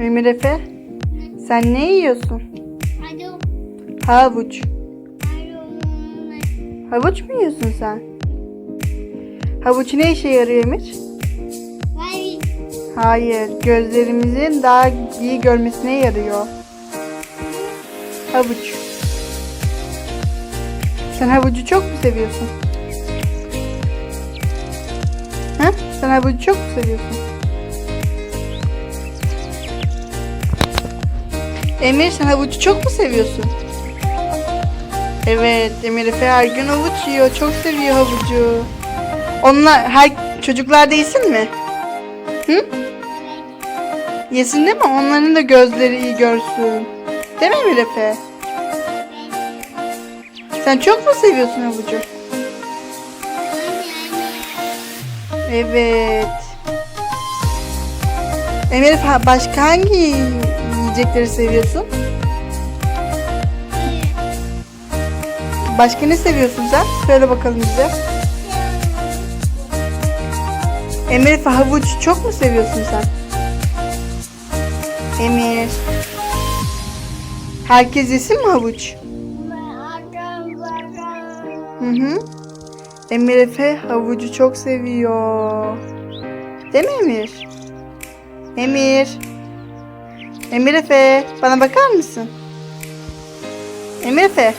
Emir Efe, sen ne yiyorsun? Havuç. Havuç mu yiyorsun sen? Havuç ne işe yarıyor Emir? Hayır, gözlerimizin daha iyi görmesine yarıyor. Havuç. Sen havucu çok mu seviyorsun? Ha? Sen havucu çok mu seviyorsun? Emir sen havucu çok mu seviyorsun? Evet, Emir Efe her gün havuç yiyor. Çok seviyor havucu. Onlar her çocuklar da yesin mi? Hı? Yesin değil mi? Onların da gözleri iyi görsün. Değil mi Emir Efe? Sen çok mu seviyorsun havucu? Evet. Emir başka hangi yiyecekleri seviyorsun? Başka ne seviyorsun sen? Söyle bakalım bize. Emir havuç çok mu seviyorsun sen? Emir. Herkes yesin mi havuç? Hı hı. Emir Efe havucu çok seviyor. Değil mi Emir? Emir. Emir Efe bana bakar mısın? Emir Efe.